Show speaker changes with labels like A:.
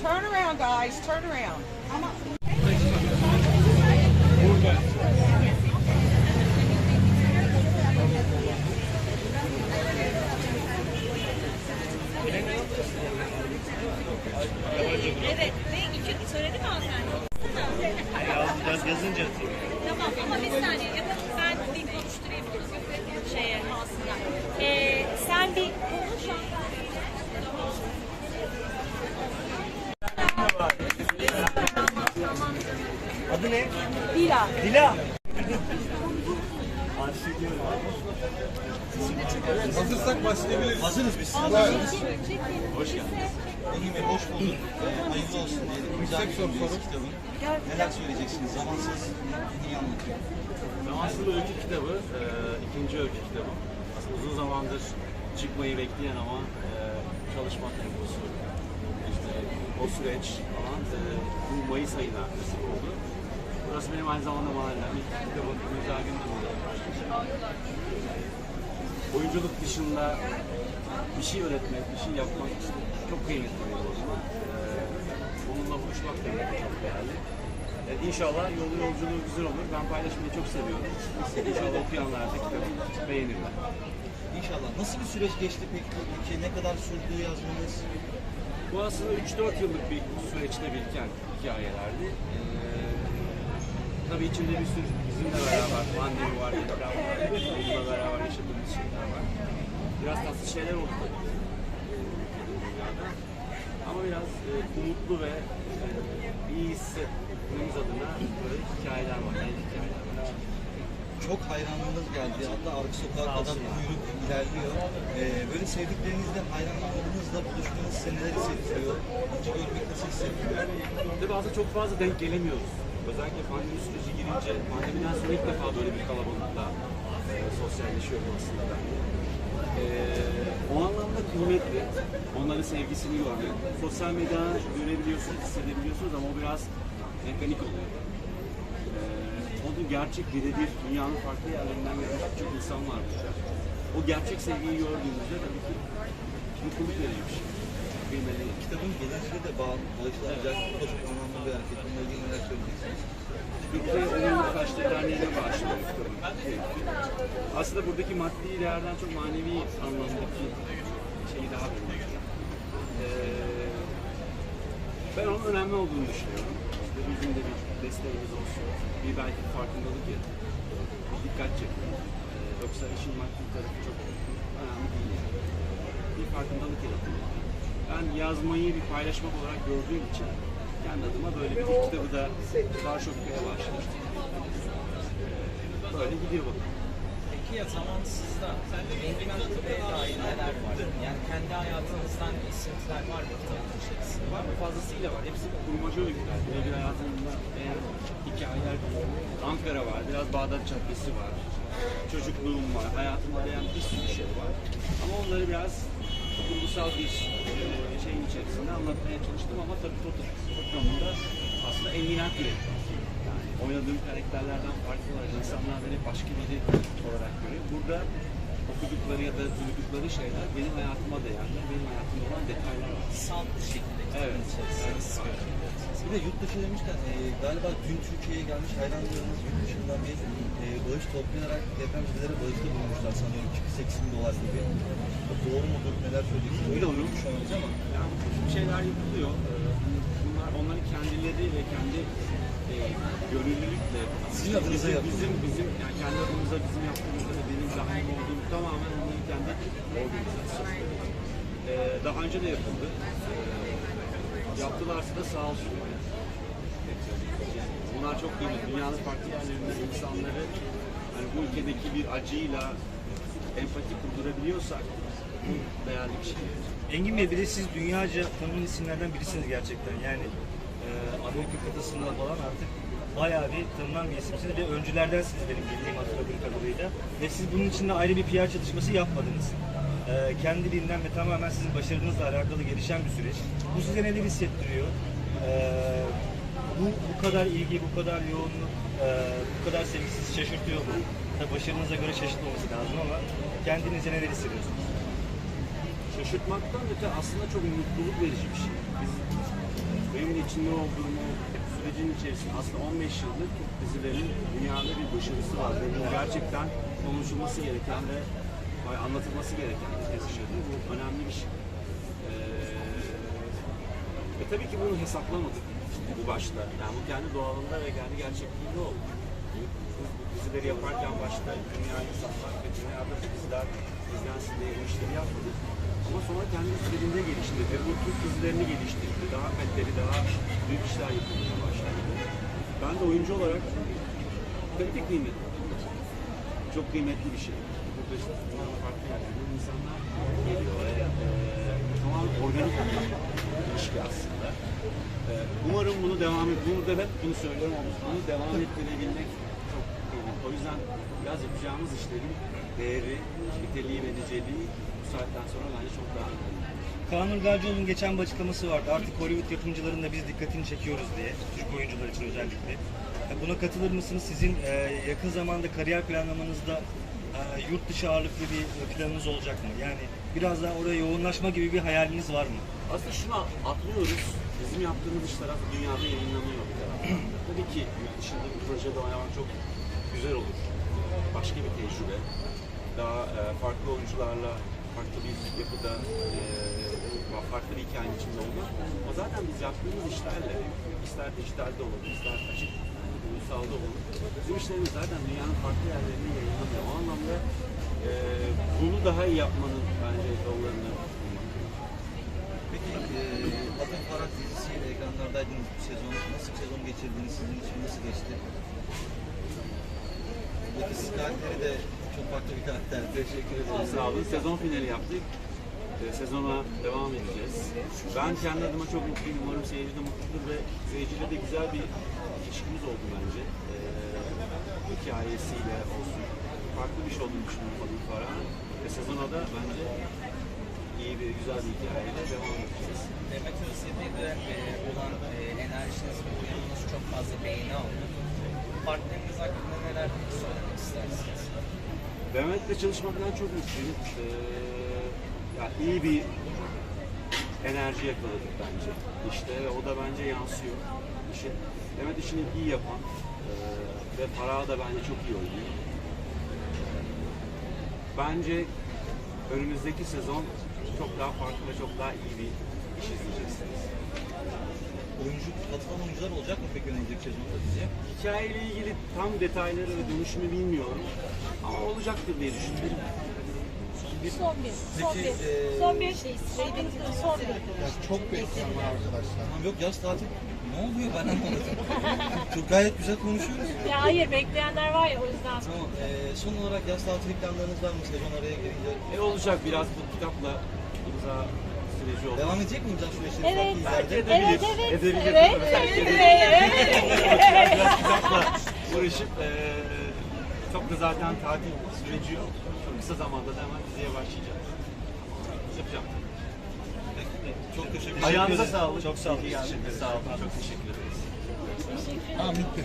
A: Turn around guys, turn around.
B: Evet. Ve iki söyledi mi hanımefendi?
C: Yaz, yazınca atayım.
B: Tamam ama bir saniye
C: Adı ne?
B: Dila.
C: Dila.
D: Hazırsak başlayabiliriz.
E: Hazırız biz. Hazırız. Hoş geldiniz. Bey hoş bulduk. Ee, hayırlı olsun diyelim. Bir
D: soru
E: soru kitabın. Neler söyleyeceksiniz? Zamansız iyi anlatıyor.
F: Zamansız öykü kitabı, e, ikinci öykü kitabı. Aslında uzun zamandır çıkmayı bekleyen ama e, çalışma temposu, işte o süreç falan e, bu Mayıs ayına nasip oldu. Burası benim aynı zamanda mahallem. İlk Güzel Gündem'de. Oyunculuk dışında bir şey öğretmek, bir şey yapmak çok kıymetli benim o zaman. E, onunla buluşmak da çok değerli. E, İnşallah yolu yolculuğu güzel olur. Ben paylaşmayı çok seviyorum. İnşallah okuyanlar da kitabı beğenirler.
E: İnşallah. Nasıl bir süreç geçti peki? peki? Ne kadar sürdü yazmanız?
F: Bu aslında 3-4 yıllık bir süreçte biriken hikayelerdi. Ee, tabii içinde bir sürü bizimle beraber pandemi var, deprem var, onunla beraber yaşadığımız şeyler var. Biraz tatsız şeyler oldu tabii. Dünyada. Ama biraz e, umutlu ve e, iyi hissetmemiz adına böyle hikayeler var, yeni hikayeler var.
E: Çok hayranlığınız geldi. Hatta arka sokağa kadar kuyruk ilerliyor. Ee, böyle sevdiklerinizle, hayranlarınızla buluştuğunuz size neler hissettiriyor? Acı görmek nasıl hissettiriyor?
F: De bazen çok fazla denk gelemiyoruz. Özellikle pandemi süreci girince, pandemiden sonra ilk defa böyle bir kalabalıkla e, sosyalleşiyorum aslında ben. E, o anlamda kıymetli. Onların sevgisini görmek. Sosyal medyadan görebiliyorsunuz, hissedebiliyorsunuz ama o biraz mekanik oluyor. E, onun gerçek birebir dünyanın farklı yerlerinden gelen çok insan var burada. O gerçek sevgiyi gördüğümüzde tabii ki mutluluk verici bir şey. Kıymetli.
E: Kitabın gelişiyle de bağlı, dolayısıyla da çok anlamlı bir hareket. Bununla ilgili neler söyleyeceksiniz?
F: Türkiye Onurlu Taşlı Derneği'ne bağışladık kitabı. Aslında buradaki maddi değerden çok manevi anlamdaki şeyi daha büyük. Ee, ben onun önemli olduğunu düşünüyorum. İşte bizim de bir desteğimiz olsun. Bir belki farkındalık yaratır. Dikkat çekiyor. Ee, yoksa işin maddi tarafı çok önemli değil. Yani. Bir farkındalık yaratıyor. Ben yazmayı bir paylaşmak olarak gördüğüm için kendi adıma böyle bir kitabı da Darüşşafaka'ya başladım. Ee, Böyle gidiyor bakalım.
G: Peki ya zamansızda Engin Atatürk'e dair neler var? Yani kendi hayatınızdan esintiler var mı kitabın içerisinde?
F: Var mı? Fazlasıyla var. Hepsi kurmaca öyküler. Birebir hayatımda eğer hikayeler Ankara var, biraz Bağdat Caddesi var. Çocukluğum var, hayatımda değen bir sürü şey var. Ama onları biraz kurgusal bir e, şeyin içerisinde anlatmaya çalıştım ama tabii toplamında aslında Engin Akgül. Yani oynadığım karakterlerden farklı olarak insanlar beni başka biri olarak görüyor. Burada okudukları ya da duydukları şeyler benim hayatıma değerli, benim hayatımda olan detaylar var.
G: Bir şekilde
F: Evet.
G: sıkıyorum.
E: Bir de yurt dışı demişken e, galiba dün Türkiye'ye gelmiş hayranlarınız yurt dışından bir e, bağış toplayarak depremzedelere bağışta bulunmuşlar sanıyorum 2-8 bin dolar gibi. Doğru mudur? Neler söyleyeceksiniz? Öyle duymuş olmalıyız ama.
F: Yani bir şeyler yapılıyor. Ee, Bunlar onların kendileri ve kendi e, gönüllülükle
E: Sizin adınıza
F: bizim, bizim bizim yani kendi adımıza bizim yaptığımızda ve benim dahil olduğum tamamen onların kendi organizasyonu. Ee, daha önce de yapıldı. Ee, yaptılarsa da sağ olsun. Bunlar çok kıymetli. Dünyanın farklı yerlerinde insanları hani bu ülkedeki bir acıyla empati kurdurabiliyorsak bu değerli bir şey.
C: Engin Bey bir de siz dünyaca tanınan isimlerden birisiniz gerçekten. Yani e, Amerika kıtasında falan artık bayağı bir tanınan bir isimsiniz ve öncülerdensiniz benim bildiğim hatırladığım kadarıyla. Ve siz bunun için de ayrı bir PR çalışması yapmadınız. E, kendiliğinden ve tamamen sizin başarınızla alakalı gelişen bir süreç. Bu size neler hissettiriyor? E, bu, bu kadar ilgi, bu kadar yoğunluk, e, bu kadar sevgi sizi şaşırtıyor mu? Tabii başarınıza göre şaşırtmaması lazım ama kendinize neler hissediyorsunuz?
F: şaşırtmaktan öte aslında çok mutluluk verici bir şey. Biz içinde olduğum o sürecin içerisinde aslında 15 yıldır Türk dizilerinin dünyada bir başarısı var. Ve bu gerçekten konuşulması gereken ve anlatılması gereken bir mesajı. Bu önemli bir şey. Ee, ve tabii ki bunu hesaplamadık bu başta. Yani bu kendi doğalında ve kendi gerçekliğinde oldu. Bu, dizileri yaparken başta dünyayı satmak ve dünyada diziler izlensin diye bu işleri yapmadık. Ama sonra kendi sürecinde geliştirdi. Bu Türk dizilerini geliştirdi. Daha kaliteli, daha büyük işler yapılmaya. Ben de oyuncu olarak kalite kıymetli. Çok kıymetli bir şey. Burada farklı insanlar geliyor. E, tamamen organik bir ilişki aslında. E, umarım bunu devam et. Burada hep bunu söylüyorum ama bunu devam ettirebilmek çok kıymetli. O yüzden biraz yapacağımız işlerin değeri, niteliği ve niceliği bu saatten sonra bence çok daha önemli.
C: Kaan Urgalcıoğlu'nun geçen bir açıklaması vardı. Artık Hollywood yapımcıların da biz dikkatini çekiyoruz diye. Türk oyuncular için özellikle. Buna katılır mısınız? Sizin e, yakın zamanda kariyer planlamanızda e, yurt dışı ağırlıklı bir planınız olacak mı? Yani biraz daha oraya yoğunlaşma gibi bir hayaliniz var mı?
F: Aslında şunu atlıyoruz. Bizim yaptığımız iş tarafı dünyada yayınlanıyor. Tabii ki yurt dışında bir projede oynamak çok güzel olur. Başka bir tecrübe. Daha e, farklı oyuncularla, farklı bir yapıda, e, farklı bir hikayenin içinde olmak. Ama zaten biz yaptığımız işlerle, ister dijitalde olur, ister açık yani uysalda olur. Bizim işlerimiz zaten dünyanın farklı yerlerinde yayınlanıyor. O anlamda e, bunu daha iyi yapmanın bence yollarını.
E: Peki e, Atın Farah dizisiyle ekranlardaydınız bu sezon. Nasıl bir sezon geçirdiniz? Sizin için nasıl geçti? Buradaki karakteri de çok farklı bir karakter. Teşekkür ederim.
F: Sağ olun. Sezon finali yaptık. Ee, sezona devam edeceğiz. Ben kendi adıma çok mutluyum. Umarım seyirci de mutludur ve seyirciyle de güzel bir ilişkimiz oldu bence. Ee, hikayesiyle olsun. Farklı bir şey olduğunu düşünüyorum Adil Farah'ın. Ve sezona da bence iyi bir, güzel bir hikayeyle devam edeceğiz.
G: Demet Özdemir'de e, olan e, enerjiniz ve uyumunuz çok fazla beğeni aldı. Partneriniz hakkında neler söylemek istersiniz?
F: Mehmet'le çalışmaktan çok mutluyum. Ee, ya iyi bir enerji yakaladık bence. İşte o da bence yansıyor işin. Mehmet işini iyi yapan ee, ve para da bence çok iyi oynuyor. Bence önümüzdeki sezon çok daha farklı ve çok daha iyi bir iş izleyeceksiniz.
E: Oyuncu, katılan oyuncular olacak mı peki önümüzdeki sezonda diziye?
F: Hikayeyle ilgili tam detayları ve dönüşümü bilmiyorum. Ama olacaktır diye düşünüyorum.
B: Son bir. Son
E: Peki,
B: bir.
E: e,
B: Son bir. Son bir.
D: Çok bekleyen var arkadaşlar.
E: Tamam yok yaz tatil. Ne oluyor ben anlamadım. çok gayet güzel konuşuyoruz.
B: Ya hayır bekleyenler var ya o yüzden.
E: Tamam. E, son olarak yaz tatili planlarınız var mı? Sezon araya girince.
F: E olacak biraz bu kitapla imza süreci oldu.
E: Devam edecek mi imza süreçleri
B: Evet.
E: farklı
F: Belki
E: illerde?
F: edebilir.
B: Evet, evet.
F: Edebilir.
B: Evet, evet,
F: edebilir.
B: evet.
F: Biraz kitapla uğraşıp e, çok da zaten tatil süreci yok. Çok kısa zamanda da hemen diziye başlayacağım. Yapacağım.
E: Çok teşekkür ederim.
F: Ayağınıza sağlık.
C: Çok sağ olun.
F: Ki geldiniz. Sağ olun. Çok teşekkür ederiz.
D: Ha bitti.